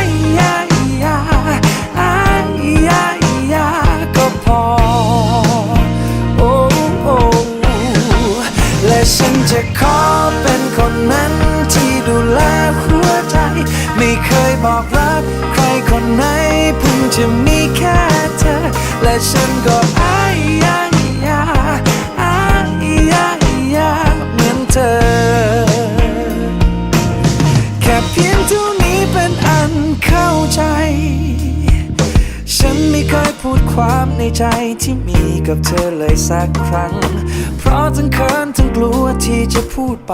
ย บอกรัก ใครคนไหนเพิ่งจะมีแค่เธอ และฉันก็อายยายาอายยายาเหมือนเธอ แค่เพียงเท่านี้เป็นอันเข้าใจ ฉันไม่เคยพูดความในใจที่มีกับเธอเลยสักครั้ง เพราะทั้งเขินทั้งกลัวที่จะพูดไป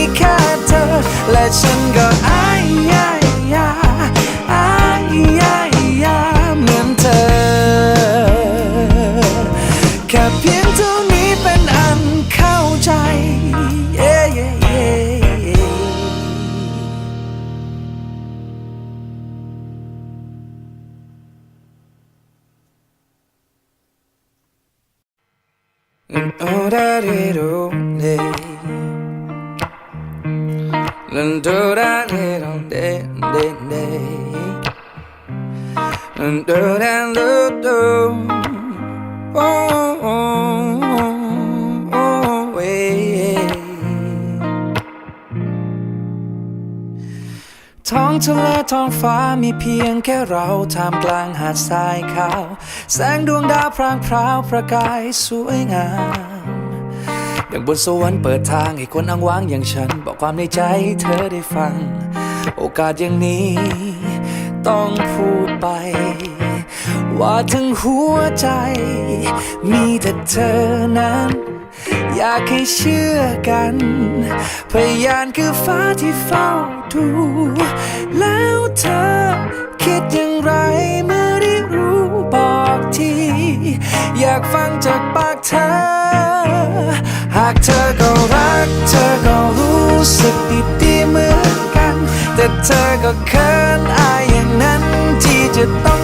ฉันก็อายยายาอายยายาเหมือนเธอ แค่เพียงเท่านี้เป็นอันเข้าใจ yeah, yeah, yeah. Oh, da di do, day. Dun do da di do, day, day, day. Dun do da do do. Oh, oh, oh, oh, yeah. ท้องทะเลท้องฟ้ามีเพียงแค่เราท่ามกลางหาดทรายขาว แสงดวงดาวพรางพราวประกายสวยงาม อย่างบนสวรรค์เปิดทางให้คนอ้างว้างอย่างฉัน บอกความในใจใเธอได้ฟัง โอกาสอย่างนี้ ต้องพูดไป ว่าทั้งหัวใจ มีแต่เธอนั้น อยากให้เชื่อกัน พยานคือฟ้าที่เฝ้าดู แล้วเธอคิดอย่างไรเมื่อได้รู้บอกที อยากฟังจากปากเธอ หากเธอก็รัก เธอก็รู้สึกดีดีเหมือนกัน แต่เธอก็เขินอายอย่างนั้นที่จะต้อง